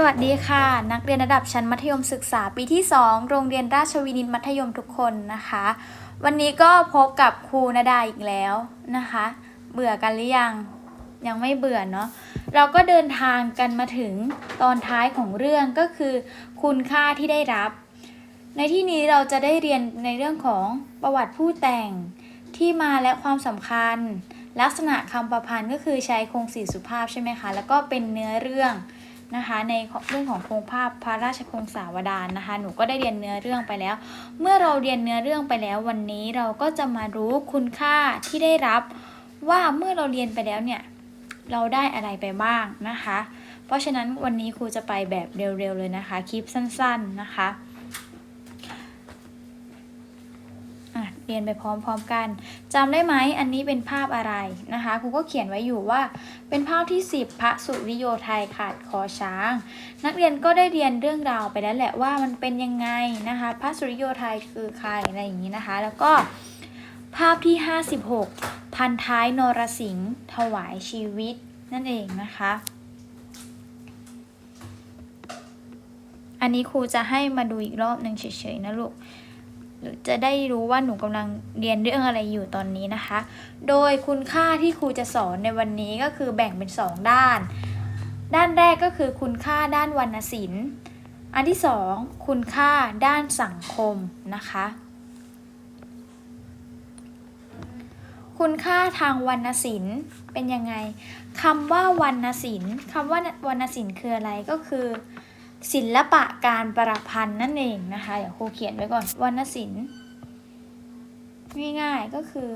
สวัสดีค่ะ นักเรียนระดับชั้นมัธยมศึกษาปีที่ 2 โรงเรียนราชวินิตมัธยมทุกคนนะคะ วันนี้ก็พบกับครูนดาอีกแล้วนะคะ เบื่อกันหรือยังยังไม่เบื่อเนาะเราก็เดินทางกันมาถึงตอนท้ายของเรื่องก็คือ คุณค่าที่ได้รับ ในที่นี้เราจะได้เรียนในเรื่องของประวัติผู้แต่งที่มาและความสำคัญ ลักษณะคำประพันธ์ก็คือใช้โครงสีสุภาพใช่ไหมคะแล้วก็เป็นเนื้อเรื่อง นะคะ ในเรื่องของโครงภาพพระราชพงศาวดารนะคะ หนูก็ได้เรียนเนื้อเรื่องไปแล้ว เมื่อเราเรียนเนื้อเรื่องไปแล้ววันนี้เราก็จะมารู้คุณค่าที่ได้รับ ว่าเมื่อเราเรียนไปแล้วเนี่ยเราได้อะไรไปบ้างนะคะ เพราะฉะนั้นวันนี้ครูจะไปแบบเร็วๆเลยนะคะ คลิปสั้นๆนะคะอะ เรียนไปพร้อมๆกันจำได้ไหมอันนี้เป็นภาพอะไรนะคะครูก็เขียนไว้อยู่ว่า เป็นภาพที่ 10 พระสุริโยไทยขาดคอช้าง นักเรียนก็ได้เรียนเรื่องราวไปแล้วแหละว่ามันเป็นยังไงนะคะ พระสุริโยไทยคือใครอะไรอย่างนี้นะคะ แล้วก็ภาพที่ 56 พันท้ายนรสิงห์ถวายชีวิตนั่นเองนะคะ อันนี้ครูจะให้มาดูอีกรอบหนึ่งเฉยๆนะลูก หรือจะได้รู้ว่าหนูกำลังเรียนเรื่องอะไรอยู่ตอนนี้นะคะ โดยคุณค่าที่ครูจะสอนในวันนี้ก็คือแบ่งเป็นสองด้าน ด้านแรกก็คือคุณค่าด้านวรรณศิลป์ อันที่สองคุณค่าด้านสังคมนะคะ คุณค่าทางวรรณศิลป์เป็นยังไงคำว่าวรรณศิลป์คำว่าวรรณศิลป์คืออะไรก็คือ ศิลปะการประพันธ์นั่นเองนะคะเดี๋ยวครูเขียนไว้ก่อนวรรณศิลป์ง่ายๆก็คือ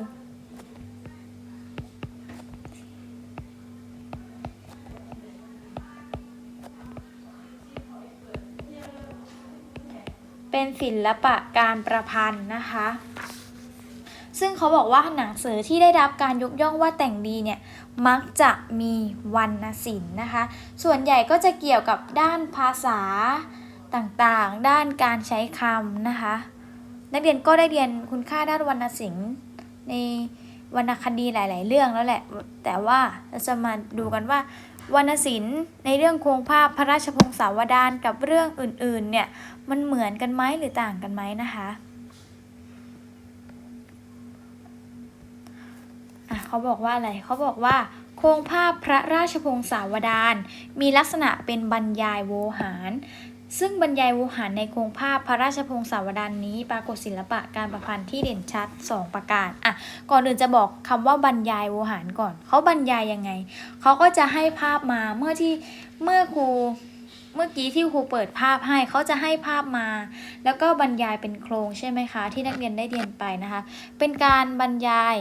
เป็นศิลปะการประพันธ์นะคะ ซึ่งเขาบอกว่าหนังสือที่ได้รับการยกย่องว่าแต่งดีเนี่ยมักจะมีวรรณศิลป์นะคะ ส่วนใหญ่ก็จะเกี่ยวกับด้านภาษาต่างๆ ด้านการใช้คำนะคะ นักเรียนก็ได้เรียนคุณค่าด้านวรรณศิลป์ในวรรณคดีหลาย ๆ เรื่องแล้วแหละ แต่ว่าเราจะมาดูกันว่าวรรณศิลป์ในเรื่องโครงภาพพระราชพงศาวดารกับเรื่องอื่น ๆ เนี่ย มันเหมือนกันไหมหรือต่างกันไหมนะคะ เขาบอกว่าอะไรเขาบอกว่า โครงภาพพระราชพงศาวดารมีลักษณะเป็นบรรยายโวหารซึ่งบรรยายโวหารในโครงภาพพระราชพงศาวดารนี้ ปรากฏศิลปะการประพันธ์ที่เด่นชัด 2 ประการอะก่อนอื่นจะบอกคำว่าบรรยายโวหารก่อนเขาบรรยายยังไงเขาก็จะให้ภาพมาเมื่อที่เมื่อครูเมื่อกี้ที่ครูเปิดภาพให้เขาจะให้ภาพมา แล้วก็บรรยายเป็นโครงใช่ไหมคะ ที่นักเรียนได้เรียนไปนะคะ เป็นการบรรยาย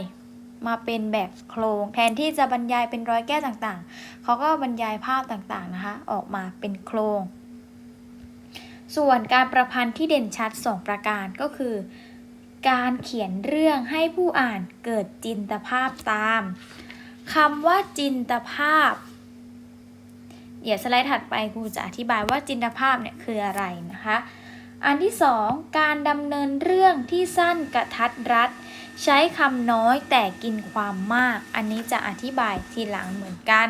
มาเป็นแบบโครงแทนที่จะบรรยายเป็นร้อยแก้วต่างๆ เขาก็บรรยายภาพต่างๆนะคะ ออกมาเป็นโครง ส่วนการประพันธ์ที่เด่นชัด 2 ประการก็คือ การเขียนเรื่องให้ผู้อ่านเกิดจินตภาพตามคำว่าจินตภาพ เดี๋ยวสไลด์ถัดไปครูจะอธิบายว่าจินตภาพเนี่ยคืออะไรนะคะ อันที่สองการดำเนินเรื่องที่สั้นกระทัดรัด ใช้คำน้อยแต่กินความมาก อันนี้จะอธิบายทีหลังเหมือนกัน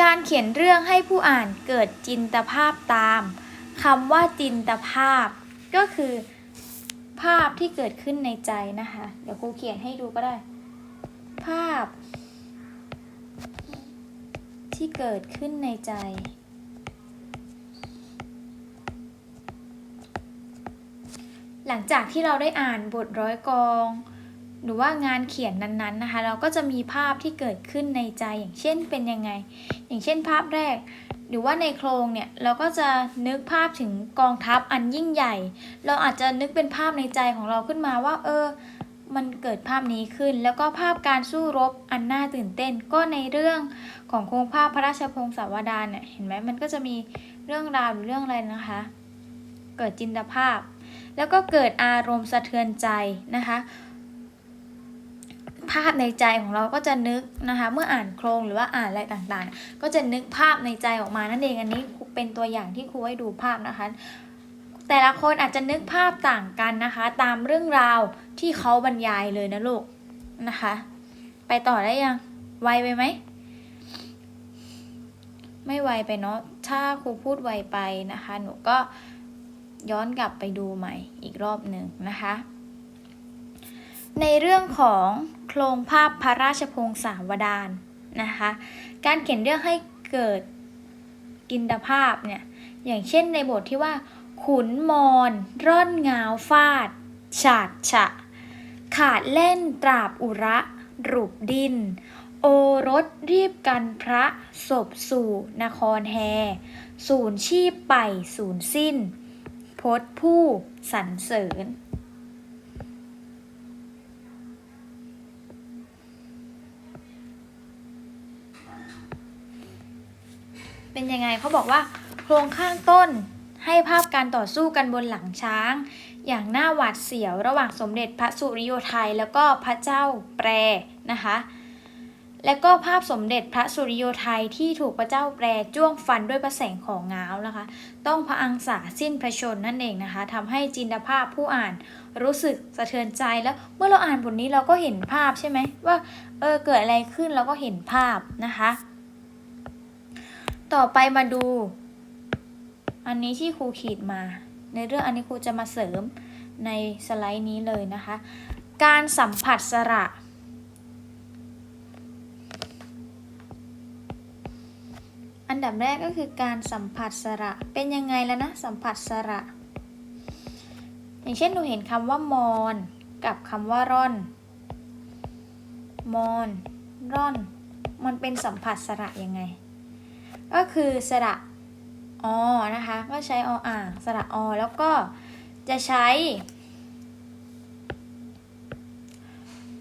การเขียนเรื่องให้ผู้อ่านเกิดจินตภาพตามคำว่าจินตภาพ ก็คือภาพที่เกิดขึ้นในใจนะคะ เดี๋ยวครูเขียนให้ดูก็ได้ ภาพ ที่เกิดขึ้นในใจ หลังจากที่เราได้อ่านบทร้อยกอง หรือว่างานเขียนนั้นๆนะคะ เราก็จะมีภาพที่เกิดขึ้นในใจอย่างเช่นเป็นยังไง อย่างเช่นภาพแรก หรือว่าในโครงเนี่ยเราก็จะนึกภาพถึงกองทัพอันยิ่งใหญ่ เราอาจจะนึกเป็นภาพในใจของเราขึ้นมาว่า เออ มันเกิดภาพนี้ขึ้น แล้วก็ภาพการสู้รบอันน่าตื่นเต้น ก็ในเรื่องของโครงภาพพระราชพงศาวดารเนี่ยเห็นไหมมันก็จะมีเรื่องราวหรือเรื่องอะไรนะคะ เกิดจินตภาพ แล้วก็เกิดอารมณ์สะเทือนใจนะคะ ภาพในใจของเราก็จะนึกนะคะ เมื่ออ่านโครงหรือว่าอ่านอะไรต่างๆ ก็จะนึกภาพในใจออกมานั่นเองอันนี้เป็นตัวอย่างที่ครูให้ดูภาพนะคะแต่ละคนอาจจะนึกภาพต่างกันนะคะ ตามเรื่องราวที่เขาบรรยายเลยนะลูกนะคะ ไปต่อได้ยังไวไปไหมไม่ไวไปเนาะถ้าครูพูดไวไปนะคะ หนูก็ ย้อนกลับไปดูใหม่อีกรอบหนึ่งนะคะ ในเรื่องของโครงภาพพระราชพงศาวดารนะคะ การเขียนเรื่องให้เกิดกินตภาพเนี่ยอย่างเช่นในบทที่ว่า ขุนมอนร่อนงาวฟาด ฉาดฉะ ขาดเล่นตราบอุระรุบดิน โอรสรีบกันพระศพสู่นครแฮ ศูนย์ชีพไปศูนย์สิ้น พศผู้สรรเสริญ เป็นยังไงเขาบอกว่า โครงข้างต้นให้ภาพการต่อสู้กันบนหลังช้าง อย่างน่าหวาดเสียวระหว่างสมเด็จพระสุริโยไทยแล้วก็พระเจ้าแปรนะคะ และก็ภาพสมเด็จพระสุริโยไทยที่ถูกพระเจ้าแปรจ้วงฟันด้วยประแสงของง้าวนะคะ ต้องพระอังสาสิ้นพระชนนั่นเองนะคะทำให้จินตภาพผู้อ่านรู้สึกสะเทือนใจแล้วเมื่อเราอ่านบทนี้เราก็เห็นภาพใช่ไหมว่าเออเกิดอะไรขึ้นเราก็เห็นภาพนะคะ ต่อไปมาดู อันนี้ที่ครูขีดมา ในเรื่องอันนี้ครูจะมาเสริมในสไลด์นี้เลยนะคะ การสัมผัสสระ ดับแรกก็คือการสัมผัสสระ เป็นยังไงแล้วนะ สัมผัสสระ อย่างเช่นหนูเห็นคำว่ามอนกับคำว่าร่อน มอน ร่อน มันเป็นสัมผัสสระยังไง ก็คือสระอนะคะ ก็ใช้ออ่างสระอแล้วก็จะใช้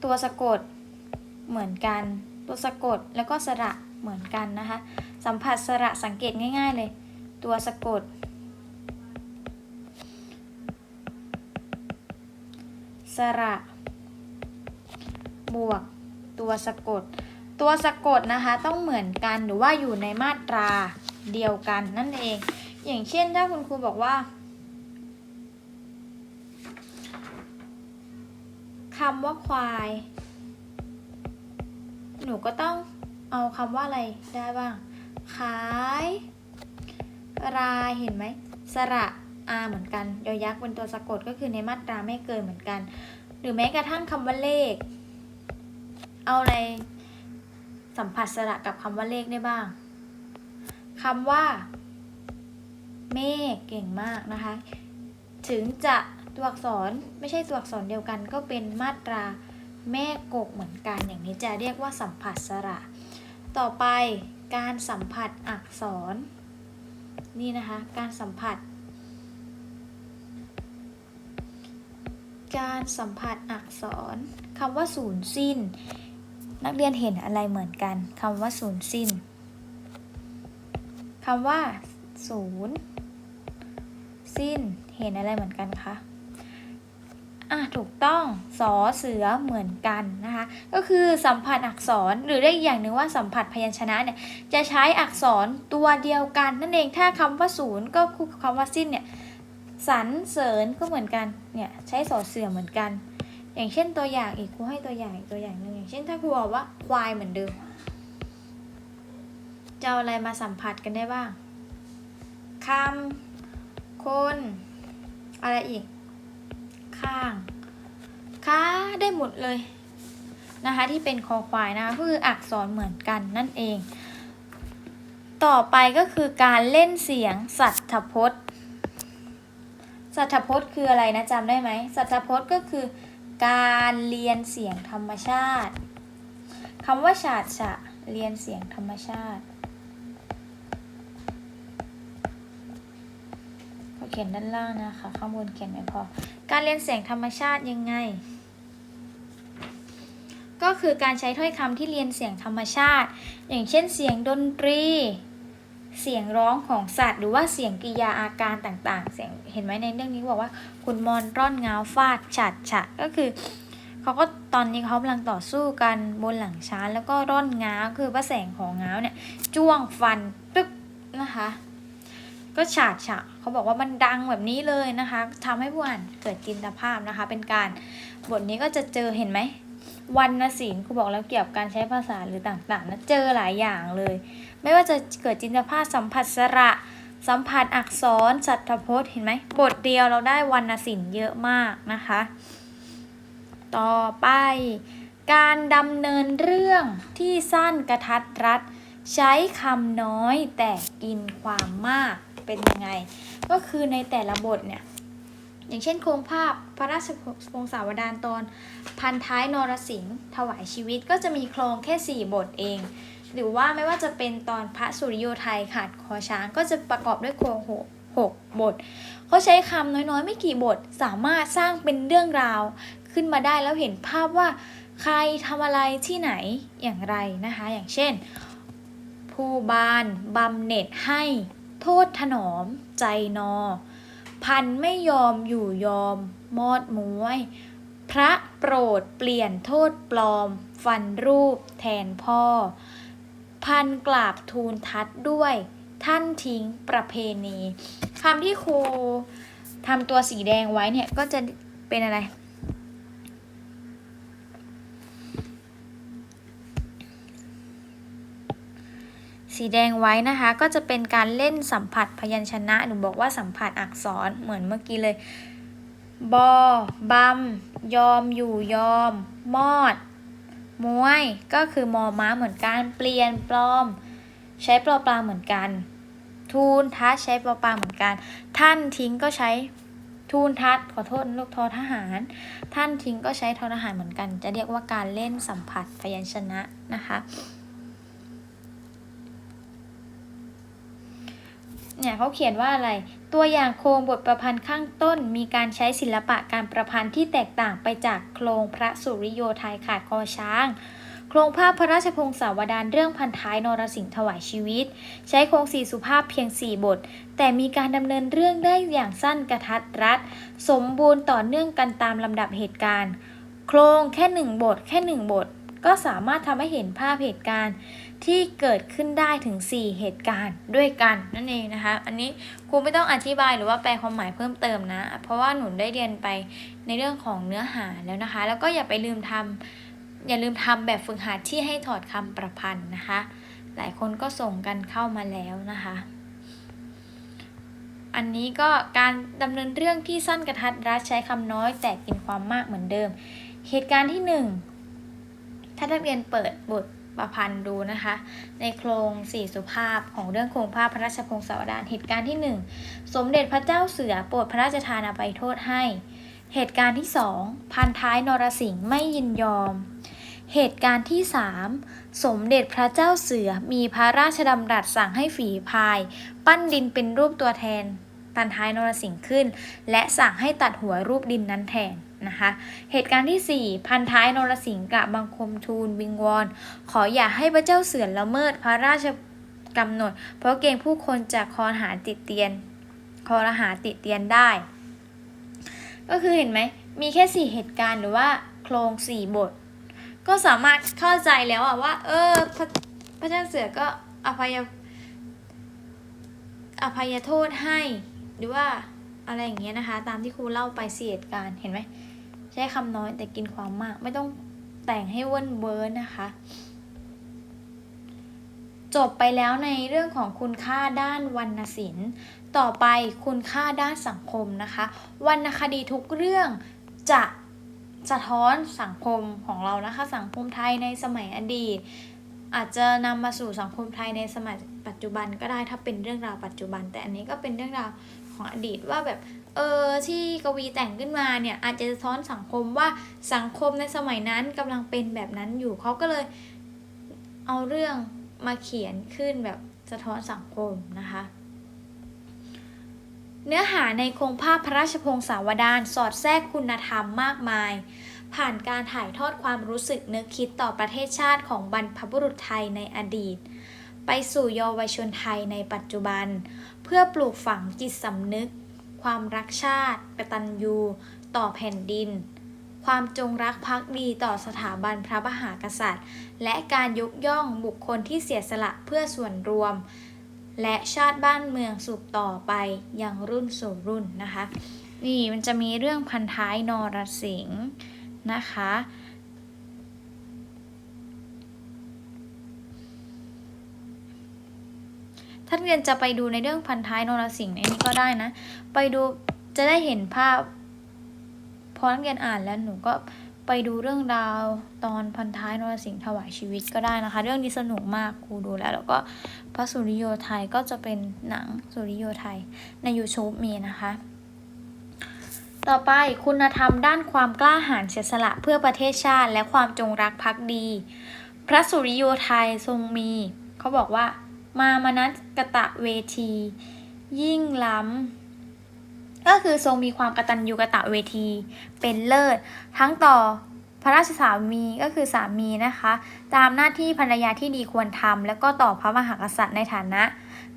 ตัวสะกดเหมือนกัน ตัวสะกดแล้วก็สระเหมือนกันนะคะ สัมผัสสระสังเกตง่ายๆเลย ตัวสะกด สระ บวก ตัวสะกด ตัวสะกดนะคะต้องเหมือนกันหรือว่าอยู่ในมาตราเดียวกันนั่นเอง อย่างเช่นถ้าคุณครูบอกว่าคำว่าควาย หนูก็ต้องเอาคำว่าอะไรได้บ้าง ขาย รายเห็นไหมสระอาเหมือนกันยอยักษ์เป็นตัวสะกดก็คือในมาตราไม่เกินเหมือนกัน หรือแม้กระทั่งคำว่าเลข เอาอะไรสัมผัสสระกับคำว่าเลขได้บ้างคำว่า เมฆเก่งมากนะคะ ถึงจะตัวอักษรไม่ใช่ตัวอักษรเดียวกันก็เป็นมาตราแม่กกเหมือนกันอย่างนี้จะเรียกว่าสัมผัสสระ ต่อไป การสัมผัสอักษร นี่นะคะ การสัมผัส การสัมผัสอักษรคำว่าศูนย์สิ้น นักเรียนเห็นอะไรเหมือนกันคำว่าศูนย์สิ้นคำว่าศูนย์สิ้นเห็นอะไรเหมือนกันคะ อะถูกต้องสอเสือเหมือนกันนะคะ ก็คือสัมผัสอักษรหรือได้อีกอย่างหนึ่งว่าสัมผัสพยัญชนะเนี่ยจะใช้อักษรตัวเดียวกันนั่นเองถ้าคำว่าศูนย์ก็คือคำว่าสิ้นเนี่ยสรรเสริญก็เหมือนกันเนี่ยใช้สอเสือเหมือนกัน อย่างเช่นตัวอย่างอีกครูให้ตัวอย่างอีกตัวอย่างหนึ่งอย่างเช่นถ้าครูบอกว่าควายเหมือนเดิมจะเอาอะไรมาสัมผัสกันได้บ้างคำคนอะไรอีก ข้างค้าได้หมดเลยนะคะที่เป็นคอควายนะคะคืออักษรเหมือนกันนั่นเอง ต่อไปก็คือการเล่นเสียงสัตถพจน์สัตถพจน์คืออะไรนะจำได้ไหมสัตถพจน์ก็คือการเรียนเสียงธรรมชาติคำว่าฉาดฉะเรียนเสียงธรรมชาติเขาเขียนด้านล่างนะคะ ข้างบนเขียนไม่พอ การเรียนเสียงธรรมชาติยังไง ก็คือการใช้ถ้อยคำที่เรียนเสียงธรรมชาติ อย่างเช่นเสียงดนตรี เสียงร้องของสัตว์ หรือว่าเสียงกิยาอาการต่างๆ เสียงเห็นไหมในเรื่องนี้บอกว่าคุณมอนร่อนเงาฟาดฉัดฉะก็คือเขาก็ตอนนี้เขากำลังต่อสู้กันบนหลังช้างแล้วก็ร่อนง้าคือพระแสงของง้าเนี่ยจ้วงฟันปึ๊บนะคะ ก็ฉาดฉะเขาบอกว่ามันดังแบบนี้เลยนะคะทำให้ผู้อ่านเกิดจินตภาพนะคะ เป็นการบทนี้ก็จะเจอเห็นไหมวรรณศิลป์ครูบอกแล้วเกี่ยวกับการใช้ภาษาหรือต่างๆนะเจอหลายอย่างเลย ไม่ว่าจะเกิดจินตภาพสัมผัสสระสัมผัสอักษรสัตพจน์เห็นไหมบทเดียวเราได้วรรณศิลป์เยอะมากนะคะ ต่อไป การดำเนินเรื่องที่สั้นกระทัดรัด ใช้คำน้อยแต่กินความมาก เป็นยังไง ก็คือในแต่ละบทเนี่ย อย่างเช่นโครงภาพพระราชพงศาวดารตอนพันท้ายนรสิงห์ถวายชีวิตก็จะมีโครงแค่ 4 บทเอง หรือว่าไม่ว่าจะเป็นตอนพระสุริโยไทยขาดคอช้างก็จะประกอบด้วยโครงหกบทเขาใช้คำน้อยๆ ไม่กี่บทสามารถสร้างเป็นเรื่องราว ขึ้นมาได้แล้วเห็นภาพว่า ใครทำอะไรที่ไหนอย่างไรนะคะ อย่างเช่น ผู้บานบำเหน็จให้ โทษถนอมใจนอ พันไม่ยอมอยู่ยอม มอดมวย พระโปรดเปลี่ยนโทษปลอม ฟันรูปแทนพ่อ พันกราบทูลทัดด้วย ท่านทิ้งประเพณีคำที่ครูทำตัวสีแดงไว้เนี่ยก็จะเป็นอะไร สีแดงไว้นะคะ ก็จะเป็นการเล่นสัมผัสพยัญชนะ หนูบอกว่าสัมผัสอักษรเหมือนเมื่อกี้เลย บอบำยอม อยู่ ยอม มอด มวย ก็คือมอม้าเหมือนกัน เปลี่ยนปลอม ใช้ปลอปลาเหมือนกัน ทูนทัดใช้ปลอปลาเหมือนกัน ท่านทิ้งก็ใช้ทูนทัดขอโทษลูกทอทหาร ท่านทิ้งก็ใช้ทอทหารเหมือนกัน จะเรียกว่าการเล่นสัมผัสพยัญชนะนะคะ เนี่ยเขาเขียนว่าอะไร ตัวอย่างโครงบทประพันธ์ข้างต้น มีการใช้ศิลปะการประพันธ์ที่แตกต่างไปจากโครงพระสุริโยไทยขาดคอช้าง โครงภาพพระราชพงศาวดารเรื่องพันท้ายนรสิงห์ถวายชีวิต ใช้โครงสี่สุภาพเพียง 4 บท แต่มีการดำเนินเรื่องได้อย่างสั้นกระทัดรัด สมบูรณ์ต่อเนื่องกันตามลำดับเหตุการณ์ โครงแค่หนึ่งบท แค่หนึ่งบท ก็สามารถทำให้เห็นภาพเหตุการณ์ ที่เกิดขึ้นได้ถึง 4 เหตุการณ์ด้วยกันนั่นเองนะคะ อันนี้ครูไม่ต้องอธิบายหรือว่าแปลความหมายเพิ่มเติมนะ เพราะว่าหนูได้เรียนไปในเรื่องของเนื้อหาแล้วนะคะ แล้วก็อย่าไปลืมทำอย่าลืมทำแบบฝึกหัดที่ให้ถอดคำประพันธ์นะคะ หลายคนก็ส่งกันเข้ามาแล้วนะคะ อันนี้ก็การดำเนินเรื่องที่สั้นกระทัดรัดใช้คำน้อยแต่กินความมากเหมือนเดิม เหตุการณ์ที่หนึ่งถ้านักเรียนเปิดบท ประพันธ์ดูนะคะ ในโครงสี่สุภาพของเรื่องโครงภาพพระราชพงศาวดารเหตุการณ์ที่หนึ่งสมเด็จพระเจ้าเสือโปรดพระราชทานอภัยโทษให้ เหตุการณ์ที่สองพันท้ายนรสิงห์ไม่ยินยอม เหตุการณ์ที่สามสมเด็จพระเจ้าเสือมีพระราชดำรัสสั่งให้ฝีพาย ปั้นดินเป็นรูปตัวแทนพันท้ายนรสิงห์ขึ้น และสั่งให้ตัดหัวรูปดินนั้นแทน นะคะ เหตุการณ์ที่ 4 พันท้ายนรสิงห์กะบังคมทูลวิงวอน ขออย่าให้พระเจ้าเสือละเมิดพระราชกำหนด เพราะเกรงผู้คนจะคอหาติดเตียน คอรหาติดเตียนได้ ก็คือเห็นไหม มีแค่ 4 เหตุการณ์หรือว่าโครง 4 บท ก็สามารถเข้าใจแล้วอะว่า เออพระพระเจ้าเสือก็อภัยอภัยโทษให้หรือว่า อะไรอย่างเงี้ยนะคะ ตามที่ครูเล่าไปสีเหตุการณ์เห็นไหมใช้คำน้อยแต่กินความมาก ไม่ต้องแต่งให้เวิ้นเวิร์นนะคะ จบไปแล้วในเรื่องของคุณค่าด้านวรรณศิลป์ ต่อไปคุณค่าด้านสังคมนะคะ วรรณคดีทุกเรื่องจะสะท้อนสังคมของเรานะคะ สังคมไทยในสมัยอดีต อาจจะนำมาสู่สังคมไทยในสมัยปัจจุบันก็ได้ถ้าเป็นเรื่องราวปัจจุบัน แต่อันนี้ก็เป็นเรื่องราว ของอดีตว่าแบบเออที่กวีแต่งขึ้นมาเนี่ยอาจจะสะท้อนสังคมว่าสังคมในสมัยนั้นกำลังเป็นแบบนั้นอยู่เขาก็เลยเอาเรื่องมาเขียนขึ้นแบบสะท้อนสังคมนะคะเนื้อหาในโครงภาพพระราชพงศาวดารสอดแทรกคุณธรรมมากมาย ผ่านการถ่ายทอดความรู้สึกนึกคิดต่อประเทศชาติของบรรพบุรุษไทยในอดีต ไปสู่เยาวชนไทยในปัจจุบัน พื่อปลูกฝังจิตสำนึก ความรักชาติกตัญญูต่อแผ่นดิน ความจงรักภักดีต่อสถาบันพระมหากษัตริย์ และการยกย่องบุคคลที่เสียสละเพื่อส่วนรวม และชาติบ้านเมืองสืบต่อไปอยังรุ่นสู่รุ่นนะคะ นี่มันจะมีเรื่องพันท้ายนรสิงห์นะคะ ท่านเรียนจะไปดูในเรื่องพันท้ายนรสิงห์ในนี้ก็ได้นะ ไปดูจะได้เห็นภาพ พอนักเรียนอ่านแล้วหนูก็ไปดูเรื่องราวตอนพันท้ายนรสิงห์ถวายชีวิตก็ได้นะคะ เรื่องนี้สนุกมากครูดูแล้ว แล้วก็พระสุริโยไทยก็จะเป็นหนังสุริโยไทยใน YouTube มีนะคะ ต่อไปคุณธรรมด้านความกล้าหาญเสียสละเพื่อประเทศชาติ และความจงรักภักดี พระสุริโยไทยทรงมี เขาบอกว่า มามนัสกะตะเวที ยิ่งล้ำ ก็คือทรงมีความกตัญญูกะตะเวที เป็นเลิศ ทั้งต่อพระราชสามีก็คือสามีนะคะ ตามหน้าที่ภรรยาที่ดีควรทำแล้วก็ต่อพระมหากษัตริย์ในฐานะ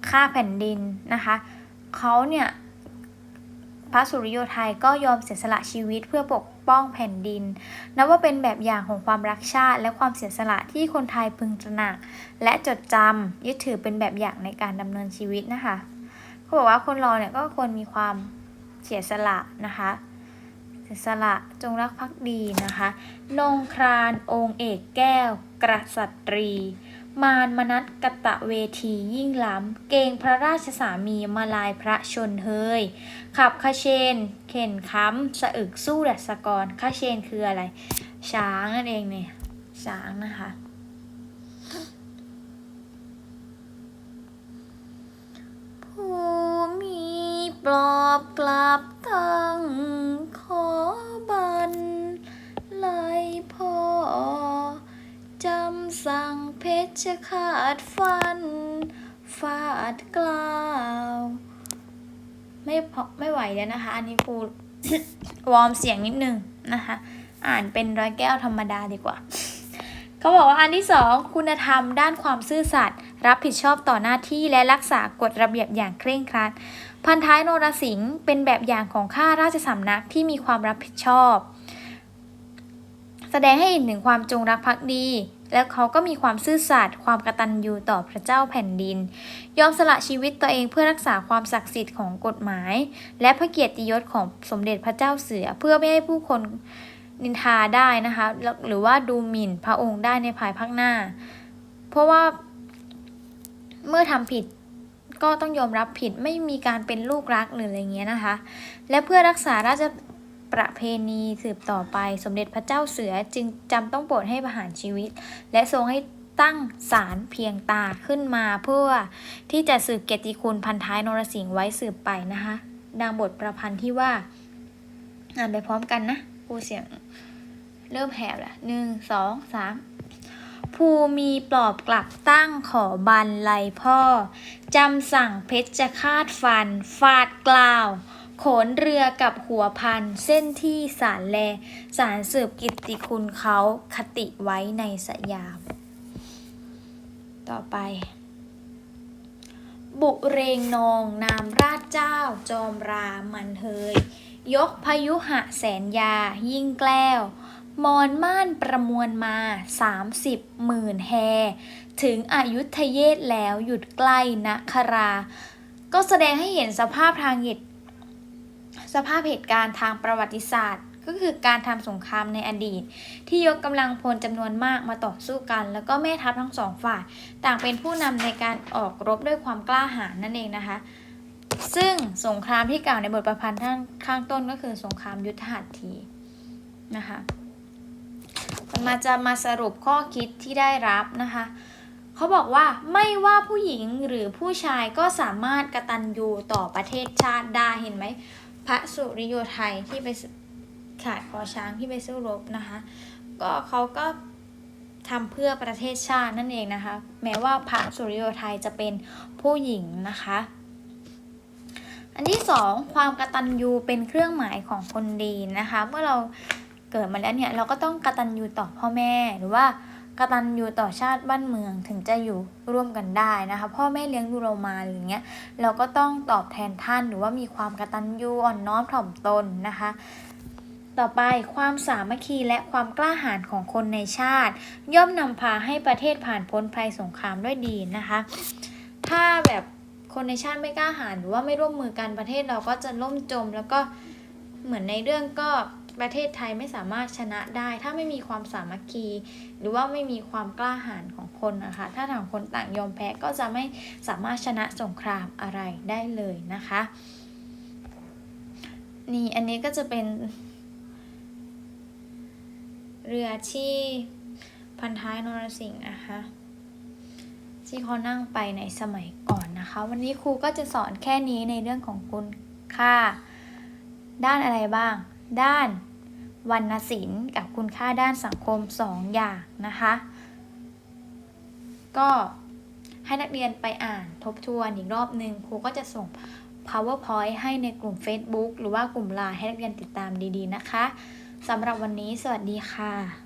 ข้าแผ่นดินนะคะเขาเนี่ย พระสุริโยไทยก็ยอมเสียสละชีวิตเพื่อปกป้องแผ่นดิน นับว่าเป็นแบบอย่างของความรักชาติ และความเสียสละที่คนไทยพึงตระหนัก และจดจำยึดถือเป็นแบบอย่างในการดำเนินชีวิตนะคะเขาบอกว่าคนเราเนี่ยก็ควรมีความเสียสละนะคะเสียสละจงรักภักดีนะคะนงครานองค์เอกแก้วกษัตรี มารมนัสกตะเวทียิ่งล้ำ เกงพระราชสามีมาลายพระชนเฮย ขับคาเชน เข็นค้ำสะอึกสู้ดัสกรคาเชนคืออะไร ช้างนั่นเองเนี่ย ช้างนะคะผู้มีปลอบกลับตั้งขอบันไลพ่อ จำสั่งเพชรขาดฟัน ฟาดกล่าว ไม่พอไม่ไหวแล้วนะคะ อันนี้ครูวอร์มเสียงนิดนึงนะคะ อ่านเป็นร้อยแก้วธรรมดาดีกว่าเขาบอกว่าอันที่สองคุณธรรมด้านความซื่อสัตย์รับผิดชอบต่อหน้าที่และรักษากฎระเบียบอย่างเคร่งครัด พันท้ายนรสิงห์เป็นแบบอย่างของข้าราชสำนักที่มีความรับผิดชอบ แสดงให้เห็นถึงความจงรักภักดี แล้วเขาก็มีความซื่อสัตย์ความกตัญญูต่อพระเจ้าแผ่นดิน ยอมสละชีวิตตัวเองเพื่อรักษาความศักดิ์สิทธิ์ของกฎหมาย และพระเกียรติยศของสมเด็จพระเจ้าเสือเพื่อไม่ให้ผู้คนนินทาได้นะคะ หรือว่าดูหมิ่นพระองค์ได้ในภายภาคหน้า เพราะว่าเมื่อทำผิดก็ต้องยอมรับผิดไม่มีการเป็นลูกรักหรืออะไรเงี้ยนะคะ และเพื่อรักษาราช ประเพณีสืบต่อไปสมเด็จพระเจ้าเสือจึงจำต้องโปรดให้ประหารชีวิต และทรงให้ตั้งศาลเพียงตาขึ้นมาเพื่อที่จะสืบเกียรติคุณพันท้ายนรสิงห์ไว้สืบไปนะคะดังบทประพันธ์ที่ว่าอ่านไปพร้อมกันนะผู้เสียงเริ่มแหบละหนึ่งสองสามภูมีปลอบกลับตั้งขอบันไลพ่อ จำสั่งเพชรจะคาดฟัน ฟาดกล่าว ขนเรือกับหัวพัน เส้นที่สารแล สารสืบกิตติคุณเขาคติไว้ในสยาม ต่อไป บุเรงนองนามราชเจ้า จอมรามันเฮย ยกพยุหะแสนยา ยิ่งแกล้วมอนม่านประมวลมาสามสิบหมื่นแฮ ถึงอายุทเยศแล้วหยุดใกล้นะครา ก็แสดงให้เห็นสภาพทางเหตุ สภาพเหตุการณ์ทางประวัติศาสตร์ ก็คือการทำสงครามในอดีต ที่ยกกำลังพลจำนวนมากมาต่อสู้กัน แล้วก็แม่ทัพทั้งสองฝ่าย ต่างเป็นผู้นำในการออกรบด้วยความกล้าหาญนั่นเองนะคะ ซึ่งสงครามที่กล่าวในบทประพันธ์ข้างข้างต้นก็คือสงครามยุทธหัตถีนะคะมาจะมาสรุปข้อคิดที่ได้รับนะคะ เขาบอกว่าไม่ว่าผู้หญิงหรือผู้ชายก็สามารถกระตัญญูต่อประเทศชาติได้เห็นไหม พระสุริโยไทยที่ไปขาดคอช้างที่ไปสู้รบนะคะ ก็เขาก็ทำเพื่อประเทศชาตินั่นเองนะคะ แม้ว่าพระสุริโยไทยจะเป็นผู้หญิงนะคะ อันที่สองความกตัญญูเป็นเครื่องหมายของคนดีนะคะ เมื่อเราเกิดมาแล้วเนี่ยเราก็ต้องกตัญญูต่อพ่อแม่หรือว่า กตัญญูต่อชาติบ้านเมืองถึงจะอยู่ร่วมกันได้นะคะ พ่อแม่เลี้ยงดูเรามาอย่างเงี้ยเราก็ต้องตอบแทนท่านหรือว่ามีความกตัญญูอ่อนน้อมถ่อมตนนะคะต่อไปความสามัคคีและความกล้าหาญของคนในชาติ ย่อมนำพาให้ประเทศผ่านพ้นภัยสงครามด้วยดีนะคะ ถ้าแบบคนในชาติไม่กล้าหาญหรือว่าไม่ร่วมมือกันประเทศเราก็จะล่มจม แล้วก็เหมือนในเรื่องก็ ประเทศไทยไม่สามารถชนะได้ ถ้าไม่มีความสามัคคี หรือว่าไม่มีความกล้าหาญของคนนะคะ ถ้าต่างคนต่างยอมแพ้ก็จะไม่สามารถชนะสงครามอะไรได้เลยนะคะ นี่อันนี้ก็จะเป็น เรือที่พันท้ายนรสิงห์นะคะที่เขานั่งไปในสมัยก่อนนะคะ วันนี้ครูก็จะสอนแค่นี้ในเรื่องของคุณค่า ด้านอะไรบ้าง ด้านวรรณศิลป์กับคุณค่าด้านสังคมสองอย่างนะคะ ก็ให้นักเรียนไปอ่านทบทวนอีกรอบหนึ่งครูก็จะส่ง powerpoint ให้ในกลุ่ม Facebook หรือว่ากลุ่มไลน์ให้นักเรียนติดตามดีๆนะคะสำหรับวันนี้สวัสดีค่ะ